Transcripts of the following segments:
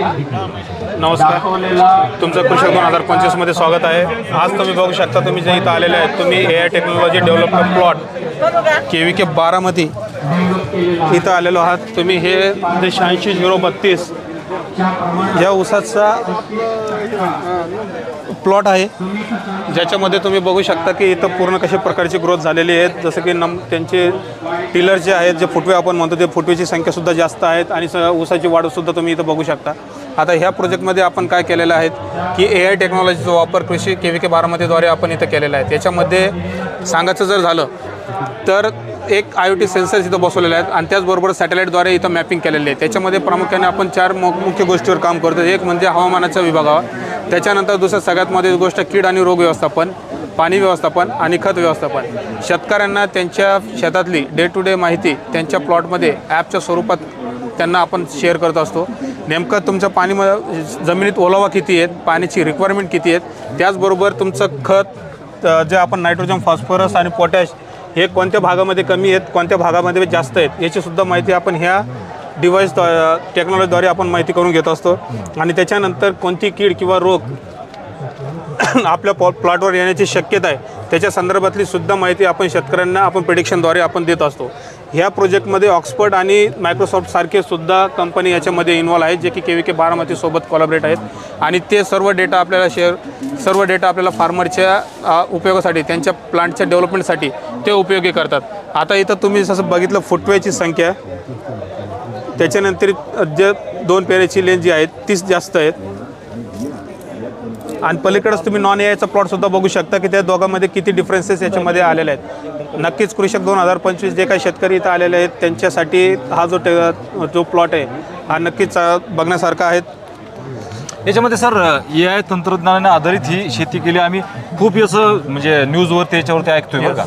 नमस्कार. तुमचं कृषक दोन हजार पंचवीसमध्ये स्वागत आहे. आज तुम्ही बघू शकता तुम्ही जे इथं आलेले आहेत तुम्ही A I technology development plot K V K Baramati इथं आलेलो आहात. तुम्ही हे शहाऐंशी झिरो बत्तीस या ऊसाचा प्लॉट आहे. ज्याच्यामध्ये तुम्ही बघू शकता की इथं पूर्ण कशा प्रकारची ग्रोथ झालेली आहेत जसं की नम त्यांचे टिलर जे आहेत जे फुटवे आपण म्हणतो ते फुटवेची संख्यासुद्धा जास्त आहेत आणि स ऊसाची वाढसुद्धा तुम्ही इथं बघू शकता. आता ह्या प्रोजेक्टमध्ये आपण काय केलेलं आहेत की ए आय टेक्नॉलॉजीचा वापर कृषी के व्ही के बारामतीद्वारे आपण इथं केलेला आहे. त्याच्यामध्ये सांगायचं जर झालं तर एक आय ओ टी सेन्सर्स इथं बसवलेले आहेत आणि त्याचबरोबर सॅटेलाईटद्वारे इथं मॅपिंग केलेले आहे. त्याच्यामध्ये प्रामुख्याने आपण चार मुख्य गोष्टीवर काम करतो. एक म्हणजे हवामानाचा विभागावर त्याच्यानंतर दुसरं सगळ्यात महत्त्वाची गोष्ट कीड आणि रोग व्यवस्थापन. पाणी व्यवस्थापन आणि खत व्यवस्थापन. शेतकऱ्यांना त्यांच्या शेतातली डे टू डे माहिती त्यांच्या प्लॉटमध्ये ॲपच्या स्वरूपात त्यांना आपण शेअर करत असतो. नेमकं तुमचं पाणी जमिनीत ओलावा किती आहेत पाण्याची रिक्वायरमेंट किती आहेत त्याचबरोबर तुमचं खत जे आपण नायट्रोजन फॉस्फरस आणि पोटॅश हे कोणत्या भागामध्ये कमी आहेत कोणत्या भागामध्ये जास्त आहेत याचीसुद्धा माहिती आपण ह्या डिव्हाइस टेक्नॉलॉजीद्वारे आपण माहिती करून घेत असतो. आणि त्याच्यानंतर कोणती कीड किंवा रोग आपल्या पॉ प्लॉटवर येण्याची शक्यता आहे. त्याच्या संदर्भातली सुद्धा माहिती आपण शेतकऱ्यांना आपण प्रिडिक्शनद्वारे आपण देत असतो. ह्या प्रोजेक्टमध्ये ऑक्सफर्ड आणि मायक्रोसॉफ्टसारखे सुद्धा कंपनी याच्यामध्ये इन्वॉल्व आहेत जे की के व्ही के बारामतीसोबत कॉलॉबरेट आहेत. आणि ते सर्व डेटा आपल्याला शेअर सर्व डेटा आपल्याला फार्मरच्या उपयोगासाठी त्यांच्या प्लांटच्या डेव्हलपमेंटसाठी ते उपयोगी करतात. आता इथं तुम्ही जसं बघितलं फुटवेची संख्या त्याच्यानंतर जे दोन पेरेची लेन जी आहेत तीच जास्त आहेत. आणि पलीकडेच तुम्ही नॉन एआयचा प्लॉटसुद्धा बघू शकता की त्या दोघांमध्ये किती डिफरन्सेस याच्यामध्ये आलेले आहेत. नक्कीच कृषक दोन हजार पंचवीस जे काही शेतकरी इथं आलेले आहेत त्यांच्यासाठी हा जो टे जो प्लॉट आहे हा नक्कीच बघण्यासारखा आहे. याच्यामध्ये सर ए आय तंत्रज्ञानाने आधारित ही शेती केली. आम्ही खूप याचं म्हणजे न्यूजवरती याच्यावरती ऐकतोय का.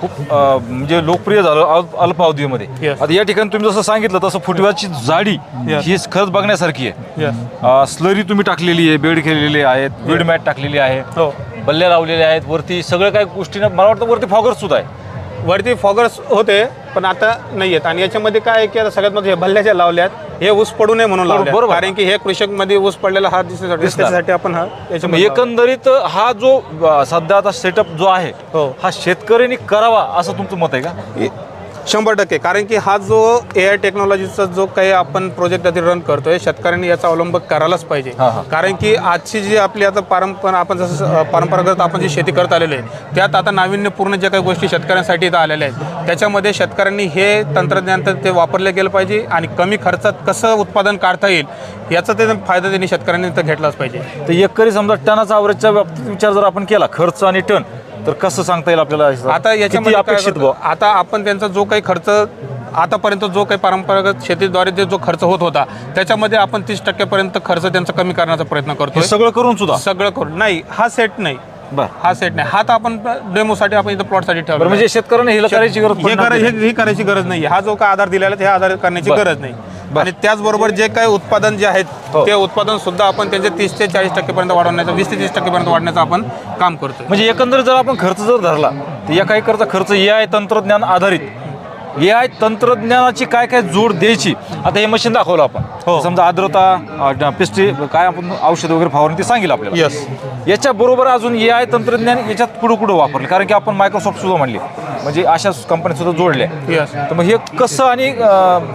खूप म्हणजे लोकप्रिय झालं अल्प अल्प अवधीमध्ये Yes. आता या ठिकाणी तुम्ही जसं सांगितलं तसं फुटव्याची जाडी Yes. ही खरंच बघण्यासारखी आहे. Yes. स्लरी तुम्ही टाकलेली आहे बेड केलेले आहेत बेड मॅट टाकलेली आहे हो. बल्ल्या लावलेल्या आहेत वरती सगळं काही गोष्टीनं मला वाटतं वरती फॉगर सुद्धा आहे. वरती फॉगर्स होते पण आता नाही आहेत आणि याच्यामध्ये काय आहे की आता सगळ्यात मध्ये भल्ल्याच्या लावल्यात. हे ऊस पडू नये म्हणून लावले बरोबर. कारण की हे कृषकमध्ये ऊस पडलेला हा दिसण्यासाठी आपण हा मग याच्यामध्ये लावला. एकंदरीत हा जो अं, सध्या आता सेटअप जो आहे हो. हा शेतकऱ्यांनी करावा असं तुमचं मत आहे का शंभर टक्के कारण की हा जो ए आय टेक्नॉलॉजीचा जो काही आपण प्रोजेक्ट आधी रन करतोय शेतकऱ्यांनी याचा अवलंब करायलाच पाहिजे हा, हा. कारण की आजची जी आपली आता परंपरा आपण जसं अ, परंपरागत आपण जी शेती करत आलेलो आहे त्यात आता नाविन्यपूर्ण ज्या काही गोष्टी शेतकऱ्यांसाठी इथं आलेल्या आहेत त्याच्यामध्ये शेतकऱ्यांनी हे तंत्रज्ञान तर ते वापरले गेलं पाहिजे आणि कमी खर्चात कसं उत्पादन काढता येईल याचा ते फायदा त्यांनी शेतकऱ्यांनी इथं घेतलाच पाहिजे. तर एकरी समजा टनाचा अवरेजच्या बाबतीत विचार जर आपण केला खर्च आणि टन तर कसं सांगता येईल आपल्याला आता याच्यामध्ये काय अपेक्षित करतो? आता आपण त्यांचा जो काही खर्च आतापर्यंत जो काही परंपरागत शेतीद्वारे जे जो खर्च होत होता त्याच्यामध्ये आपण तीस टक्क्यापर्यंत खर्च त्यांचा कमी करण्याचा प्रयत्न हे करतोय. सगळं करून सुद्धा? सगळं करून. नाही हा सेट नाही. बर हा सेट नाही हा तर आपण डेमोसाठी आपण इथं प्लॉटसाठी ठेवला बरं म्हणजे शेतकऱ्यांना हिला करायची गरज हे पडणार नाही. हे हे करायची गरज नाही हा जो काय आधार दिलेला आहे, हे आधार करण्याची बरं. गरज नाही बरं. आणि त्याचबरोबर जे काही उत्पादन जे आहेत हो. ते उत्पादन सुद्धा आपण त्यांचे तीस ते चाळीस टक्केपर्यंत वाढवण्याचा वीस ते तीस टक्केपर्यंत वाढण्याचा आपण काम करतोय म्हणजे एकंदरीत जर आपण खर्च जर धरला तर एका एकरचा खर्च आय तंत्रज्ञान आधारित ए आय तंत्रज्ञानाची काय काय जोड द्यायची. आता हे मशीन दाखवलं आपण. हो. समजा आर्द्रता पेस्टी काय आपण औषध वगैरे फवारणी ते सांगेल आपल्याला. यस याच्या बरोबर अजून ए आय तंत्रज्ञान याच्यात पुढं पुढं वापरलं? कारण की आपण मायक्रोसॉफ्ट सुद्धा म्हणले. म्हणजे अशा कंपन्या सुद्धा जोडल्या. यस तर मग हे कसं आणि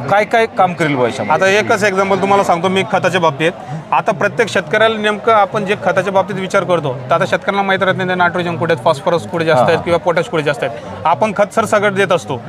काय काय काम करेल? आता एकच एक्झाम्पल तुम्हाला सांगतो मी खताच्या बाबतीत. आता प्रत्येक शेतकऱ्याला नेमकं आपण जे खताच्या बाबतीत विचार करतो तर आता शेतकऱ्यांना माहिती राहत नाही नायट्रोजन कुठे आहेत फॉस्फरस कुठे जास्त आहेत किंवा पोटॅश कुठे जास्त आहेत. आपण खत सर सगळं देत असतो.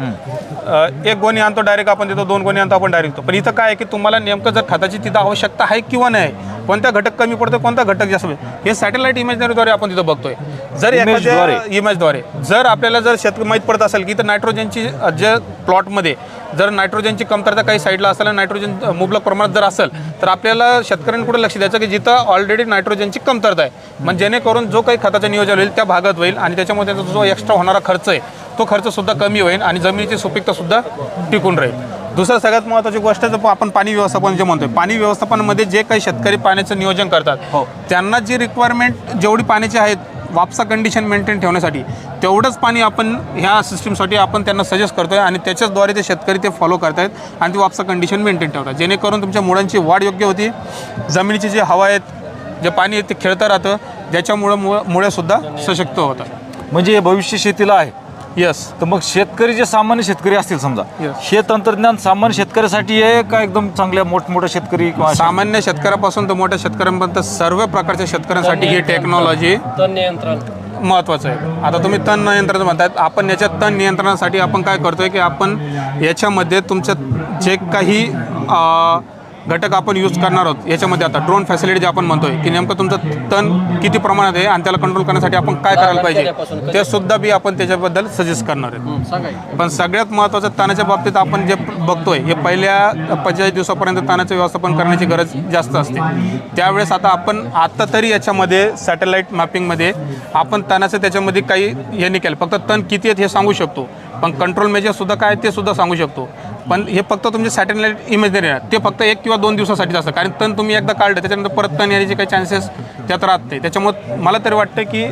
एक गोणी आणतो डायरेक्ट आपण देतो दोन गोणी आणतो आपण डायरेक्ट देतो. पण इथं काय आहे की तुम्हाला नेमकं जर खताची तिथं आवश्यकता आहे किंवा नाही कोणत्या घटक कमी पडतो कोणता घटक जास्त हे सॅटेलाइट इमेजरीद्वारे आपण तिथं बघतोय. जर. एखाद्या इमेजद्वारे जर आपल्याला जर शेत माहीत पडत असेल की तर नायट्रोजनची जे प्लॉटमध्ये जर नायट्रोजनची कमतरता काही साईडला असेल आणि नायट्रोजन मुबलक प्रमाणात जर असेल तर आपल्याला शेतकऱ्यांनी कुठे लक्ष द्यायचं की जिथं ऑलरेडी नायट्रोजनची कमतरता आहे म्हणजे जेणेकरून जो काही खताचं नियोजन होईल त्या भागात होईल आणि त्याच्यामुळे त्याचा जो एक्स्ट्रा होणारा खर्च आहे तो खर्च सुद्धा कमी होईल आणि जमिनीची सुपीकता सुद्धा टिकून राहील दुसरं सगळ्यात महत्त्वाची गोष्ट जर आपण पाणी व्यवस्थापन जे म्हणतोय पाणी व्यवस्थापनामध्ये जे काही शेतकरी पाण्याचं नियोजन करतात हो. त्यांना जी रिक्वायरमेंट जेवढी पाण्याची आहेत वापसा कंडिशन मेंटेन ठेवण्यासाठी तेवढंच पाणी आपण ह्या सिस्टीमसाठी आपण त्यांना सजेस्ट करतोय आणि त्याच्याचद्वारे ते शेतकरी ते फॉलो करतायत आणि ती वापसा कंडिशन मेंटेन ठेवतात. जेणेकरून तुमच्या मुळांची वाढ योग्य होती जमिनीची जी हवा आहेत जे पाणी आहे ते खेळतं राहतं ज्याच्यामुळं मुळ मुळेसुद्धा सशक्त होतात. म्हणजे हे भविष्य शेतीला आहे. यस तर मग शेतकरी जे सामान्य शेतकरी असतील समजा Yes. हे तंत्रज्ञान सामान्य शेतकऱ्यासाठी आहे का एकदम चांगल्या मोठमोठ्या शेतकरी किंवा सामान्य शेतकऱ्यापासून तर मोठ्या शेतकऱ्यांपर्यंत सर्व प्रकारच्या शेतकऱ्यांसाठी ही टेक्नॉलॉजी तण नियंत्रण. महत्त्वाचं आहे. आता तुम्ही तण नियंत्रण म्हणतायत आपण याच्या तण नियंत्रणासाठी आपण काय करतोय की आपण याच्यामध्ये तुमचं जे काही अ, घटक आपण यूज करणार आहोत. याच्यामध्ये आता ड्रोन फॅसिलिटी जे आपण म्हणतोय की नेमकं तुमचं तण किती प्रमाणात आहे आणि त्याला कंट्रोल करण्यासाठी आपण काय करायला पाहिजे ते सुद्धा बी आपण त्याच्याबद्दल सजेस्ट करणार आहे पण सगळ्यात महत्त्वाचं ताणाच्या बाबतीत आपण जे बघतोय हे पहिल्या पंचेचाळीस दिवसापर्यंत ताणाचं व्यवस्थापन करण्याची गरज जास्त असते. त्यावेळेस आता आपण आता तरी याच्यामध्ये सॅटेलाईट मॅपिंगमध्ये आपण ताणाचं त्याच्यामध्ये काही हे नाही केलं. फक्त तण किती आहेत हे सांगू शकतो. पण कंट्रोल मेजरसुद्धा काय ते सुद्धा सांगू शकतो. पण हे फक्त तुमचे सॅटेलाईट इमेजरी आहे ते फक्त एक किंवा दोन दिवसासाठी असतं. कारण तण तुम्ही एकदा काढलं त्याच्यानंतर परत तण येण्याचे काही चान्सेस त्यात राहत नाही. त्याच्यामुळे मला तरी वाटतं की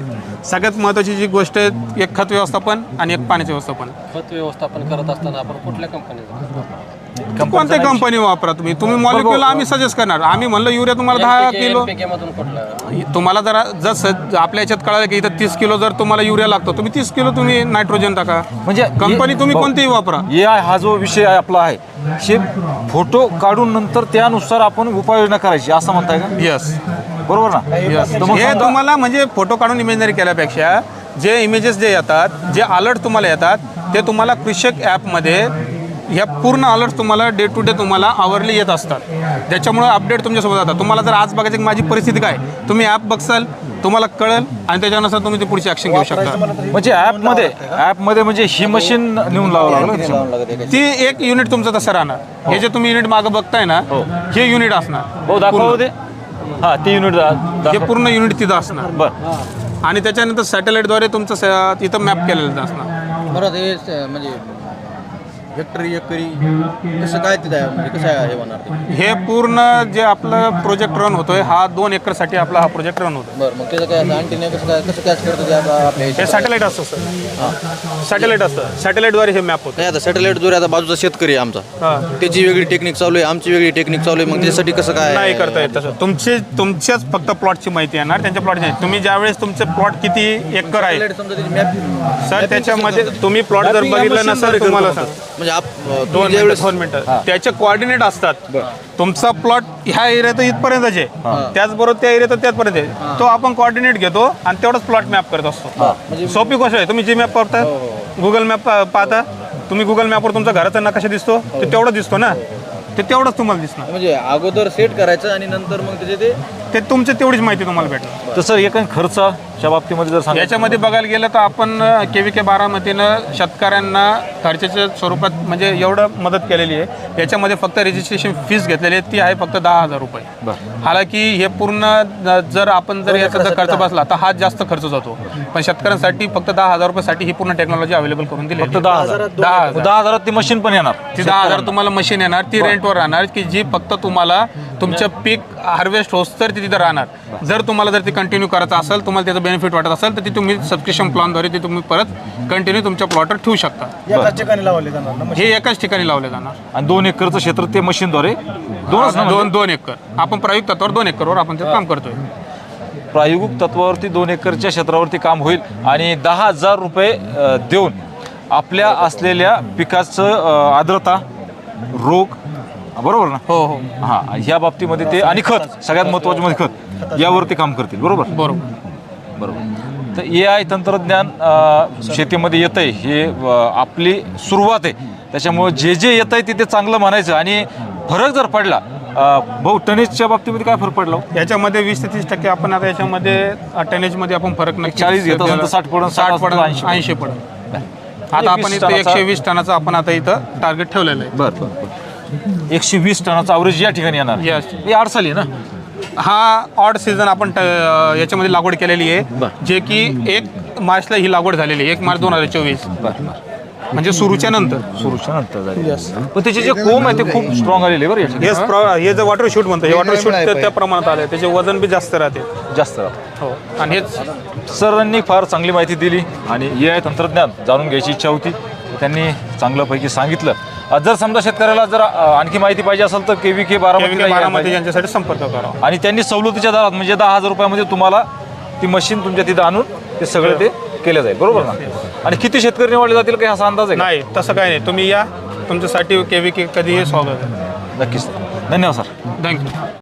सगळ्यात महत्त्वाची जी गोष्ट आहे एक खत व्यवस्थापन आणि एक पाण्याचे व्यवस्थापन. खत व्यवस्थापन करत असताना आपण कुठल्या कंपनीचं कोणत्या कंपनी वापरा तुम्ही? तुम्ही मॉलिक्युल आम्ही सजेस्ट करणार. आम्ही म्हणलं युरिया तुम्हाला दहा किलो तुम्हाला जरा जसं आपल्या याच्यात कळालं की इथं तीस किलो जर तुम्हाला युरिया लागतो तुम्ही तीस किलो तुम्ही नायट्रोजन टाका. म्हणजे कंपनी तुम्ही कोणतीही वापरा. ए आय हा जो विषय आहे आपला आहे हे फोटो काढून नंतर त्यानुसार आपण उपाययोजना करायची असं म्हणताय का? यस बरोबर ना? यस हे तुम्हाला म्हणजे फोटो काढून इमेजनरी केल्यापेक्षा जे इमेजेस जे येतात जे अलर्ट तुम्हाला येतात ते तुम्हाला कृषक ॲपमध्ये ह्या पूर्ण अलर्ट तुम्हाला डे टू डे तुम्हाला आवरली येत असतात. त्याच्यामुळे अपडेट तुमच्यासोबत जातात तुम्हाला जर आज बघायचं की माझी परिस्थिती काय तुम्ही ॲप बघसाल तुम्हाला कळेल आणि त्याच्यानुसार तुम्ही ती पुढची ॲक्शन घेऊ शकता. म्हणजे ॲपमध्ये ॲपमध्ये म्हणजे ही मशीन नेऊन लावावं लागलं ती एक युनिट तुमचं तसं राहणार. हे जे तुम्ही युनिट मागं बघताय ना हे. युनिट असणार. हो दाखवा दे हा ते युनिट हे पूर्ण युनिट तिथं असणार. बर. आणि त्याच्यानंतर सॅटेलाईटद्वारे तुमचं स- इथं मॅप केलेलं असणार. बरं म्हणजे हेक्टरी एकरी कसं काय तिथं आहे? म्हणजे कसं आहे हे होणार ते? हे पूर्ण जे आपलं प्रोजेक्ट रन होतोय हा दोन एकरसाठी आपला हा प्रोजेक्ट रन होतोय. बरं मग त्याचं काय आणखीन कसं काय कसं कॅच करतो ते आता आपल्या हे ह्याच्यात? सॅटेलाईट असतं सर सॅटेलाईट असतं. सॅटेलाईटद्वारे हे मॅप होतं. नाही आता सॅटेलाईट जोर आता बाजूचा शेतकरी आहे आमचा. हां. त्याची वेगळी टेक्निक चालू आहे आमची वेगळी टेक्निक चालू आहे मग त्याच्यासाठी कसं काय नाही करता येत तसं. तुमची तुमच्याच फक्त प्लॉटची माहिती येणार त्यांच्या प्लॉटची नाही. तुम्ही ज्यावेळेस तुमचे प्लॉट किती एकर आहे सर त्याच्यामध्ये तुम्ही प्लॉट जर बघितलं नसेल तुम्हाला सांग म्हणजे आप दोन मिनिटं दोन मिनिटं. त्याचे कोऑर्डिनेट असतात. तुमचा प्लॉट ह्या एरियात इथपर्यंतच आहे. त्याचबरोबर त्या एरियात त्याचपर्यंत आहे. तो आपण कोऑर्डिनेट घेतो आणि तेवढंच प्लॉट मॅप करत असतो. सोपी गोष्ट आहे. तुम्ही जी मॅप पाहता गुगल मॅप पाहता तुम्ही गुगल मॅपवर तुमचा घराचा नकाशा दिसतो. ते तेवढं दिसतो ना. ते तेवढंच तुम्हाला दिसणार. म्हणजे अगोदर सेट करायचं आणि नंतर मग त्याचे ते ते तुमची तेवढीच माहिती तुम्हाला भेटणार. तसं एक खर्चाच्या बाबतीमध्ये जर सांगायचं याच्यामध्ये बघायला गेलं तर आपण के व्ही के बारामतीनं शेतकऱ्यांना खर्चाच्या स्वरूपात म्हणजे एवढं मदत केलेली आहे. याच्यामध्ये फक्त रजिस्ट्रेशन फीस घेतलेली आहे ती आहे फक्त दहा हजार रुपये. बरं. हालाकी हे पूर्ण जर आपण जर याचा जर खर्च बसला तर हा जास्त खर्च जातो. पण शेतकऱ्यांसाठी फक्त दहा हजार रुपयासाठी ही पूर्ण टेक्नॉलॉजी अवेलेबल करून दिली फक्त दहा हजार. दहा हजार. दहा हजारात ती मशीन पण येणार. ती दहा हजार तुम्हाला मशीन येणार. ती रेंटवर राहणार की जी फक्त तुम्हाला तुमचं पीक हार्वेस्ट होस तर ती तिथं राहणार. जर तुम्हाला जर ती कंटिन्यू करायचं असेल तुम्हाला त्याचं बेनिफिट वाटत असेल तर ती तुम्ही सबस्क्रिप्शन प्लॅनद्वारे ती तुम्ही परत कंटिन्यू तुमच्या प्लॉटवर ठेवू शकता. एकाच ठिकाणी लावले जाणार ना हे एकाच ठिकाणी लावले जाणार. आणि दोन एकरचं क्षेत्र ते मशीनद्वारे दोनच ना दोन दोन एकर. आपण प्रायुक्त तत्वावर दोन एकरवर आपण ते काम करतोय. प्रायोगिक तत्वावरती दोन एकरच्या क्षेत्रावरती काम होईल आणि दहा हजार रुपये अ, देऊन आपल्या असलेल्या पिकाचं अ, आर्द्रता रोग बरोबर ना? हो हो. हां ह्या बाबतीमध्ये ते आणि खत सगळ्यात महत्त्वाचे म्हणजे खत यावरती काम करतील बरोबर? बरोबर. बरोबर. तर ए आय तंत्रज्ञान अ, शेतीमध्ये येतं आहे हे अ, आपली सुरुवात आहे. त्याच्यामुळे जे जे येतं आहे ते चांगलं म्हणायचं. आणि फरक जर पडला अ, भाऊ टनेजच्या बाबतीमध्ये काय फरक पडला हो? याच्यामध्ये वीस ते तीस टक्के आपण आता याच्यामध्ये मध्ये आपण फरक नक्की 40 घेत असेल तर 60 पडेल, 60 साठ असेल तर 80 ऐंशी पडेल आता आपण 20 इथं टनाचा- एकशे वीस टनाचं आपण आता इथं टार्गेट ठेवलेलं आहे. बरं बरं बरं. एकशे वीस टनाचा अवरेज या ठिकाणी येणार. Yes. हे अडसाली आहे ना? हा ऑड सीझन आपण ट- याच्यामध्ये लागवड केलेली आहे जे की एक मार्चला ही लागवड झालेली आहे एक मार्च दोन हजार चोवीस. बरं बरं. म्हणजे सुरूच्या नंतर. सुरूच्या नंतर झाली पण त्याचे जे कोंब आहे ते खूप स्ट्रॉंग आलेले बरं प्र- हे जे वॉटर शूट म्हणतो हे वॉटर शूट त्या प्रमाणात आलं त्याचे वजन बी जास्त राहते. जास्त हो. आणि हेच सरांनी फार चांगली माहिती दिली आणि ए आय तंत्रज्ञान जाणून घ्यायची इच्छा होती. त्यांनी चांगल्यापैकी सांगितलं. जर समजा शेतकऱ्याला जर आणखी माहिती पाहिजे असेल तर के व्ही के बारामती यांच्यासाठी संपर्क करा. आणि त्यांनी सवलतीच्या दरात म्हणजे दहा हजार रुपयामध्ये तुम्हाला ती मशीन तुमच्या तिथं आणून ते सगळं ते केलं जाईल. बरोबर ना? आणि किती शेतकरी निवडले जातील काही असा अंदाज आहे का? नाही तसं काही नाही. तुम्ही या. तुमच्यासाठी केविके कधीही स्वागत आहे. नक्कीच. धन्यवाद सर. थँक्यू